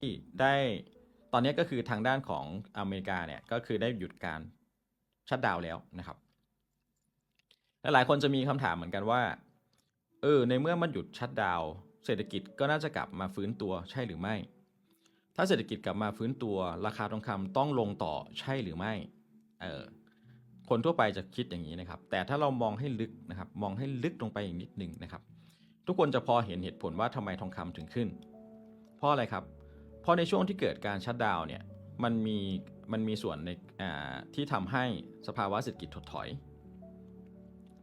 ที่ได้ตอนนี้ก็คือทางด้านของอเมริกาเนี่ยก็คือได้หยุดการชัดดาวแล้วนะครับและหลายคนจะมีคำถามเหมือนกันว่าเออในเมื่อมันหยุดชัดดาวเศรษฐกิจก็น่าจะกลับมาฟื้นตัวใช่หรือไม่ ถ้าเศรษฐกิจกลับมาฟื้นตัว ราคาทองคำต้องลงต่อใช่หรือไม่เออคนทั่วไปจะคิดอย่างนี้นะครับ แต่ถ้าเรามองให้ลึกนะครับ มองให้ลึกลงไปอีกนิดหนึ่งนะครับ ทุกคนจะพอเห็นเหตุผลว่าทำไมทองคำถึงขึ้น เพราะอะไรครับ ราะในช่วงที่เกิดการชัดดาวเนี่ยมันมีมันมีส่วนในที่ทำให้สภาวะเศรษฐกิจถดถอย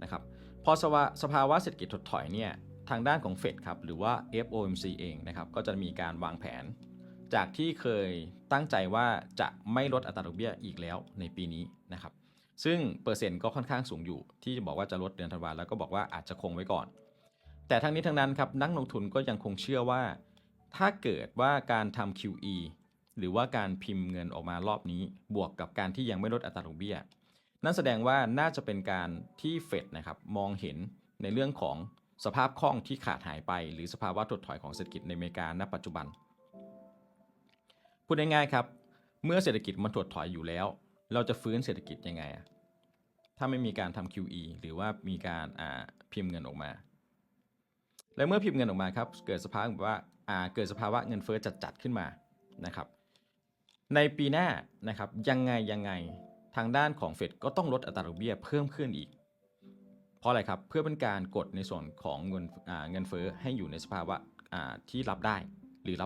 นะครับพอสภาสภาวะเศรษฐกิจถดถอยเนี่ยทางด้านของเฟดครับหรือว่า FOMC เองนะครับก็จะมีการวางแผน จากที่เคยตั้งใจว่าจะไม่ลดอัตราดอกเบี้ยอีกแล้วในปีนี้นะครับซึ่งเปอร์เซ็นต์ก็ค่อนข้างสูงอยู่ ที่จะบอกว่าจะลดเดือนธันวาแล้วก็บอกว่าอาจจะคงไว้ก่อน แต่ทั้งนี้ทั้งนั้นครับนักลงทุนก็ยังคงเชื่อว่า ถ้าเกิดว่าการทำ QE หรือว่าการพิมพ์เงินออกมารอบนี้ บวกกับการที่ยังไม่ลดอัตราดอกเบี้ย นั่นแสดงว่าน่าจะเป็นการที่เฟดนะครับมองเห็นในเรื่องของสภาพคล่องที่ขาดหายไป หรือสภาวะถดถอยของเศรษฐกิจในอเมริกาณปัจจุบัน พูดง่ายๆครับ เมื่อเศรษฐกิจมันถดถอยอยู่แล้ว เราจะฟื้นเศรษฐกิจยังไงอะถ้าไม่มีการทำ QE หรือว่ามีการพิมพ์เงินออกมา และเมื่อพิมพ์เงินออกมาครับ เกิดสภาพแบบว่า เกิดสภาวะเงินเฟ้อจัดๆขึ้นมานะครับในปีหน้านะครับยังไงยังไงทางด้านของเฟดก็ต้องลดอัตราดอกเบี้ยเพิ่มขึ้นอีก เพราะอะไรครับเพื่อเป็นการกดในส่วนของเงินเงินเฟ้อให้อยู่ในสภาวะที่รับได้หรือรับ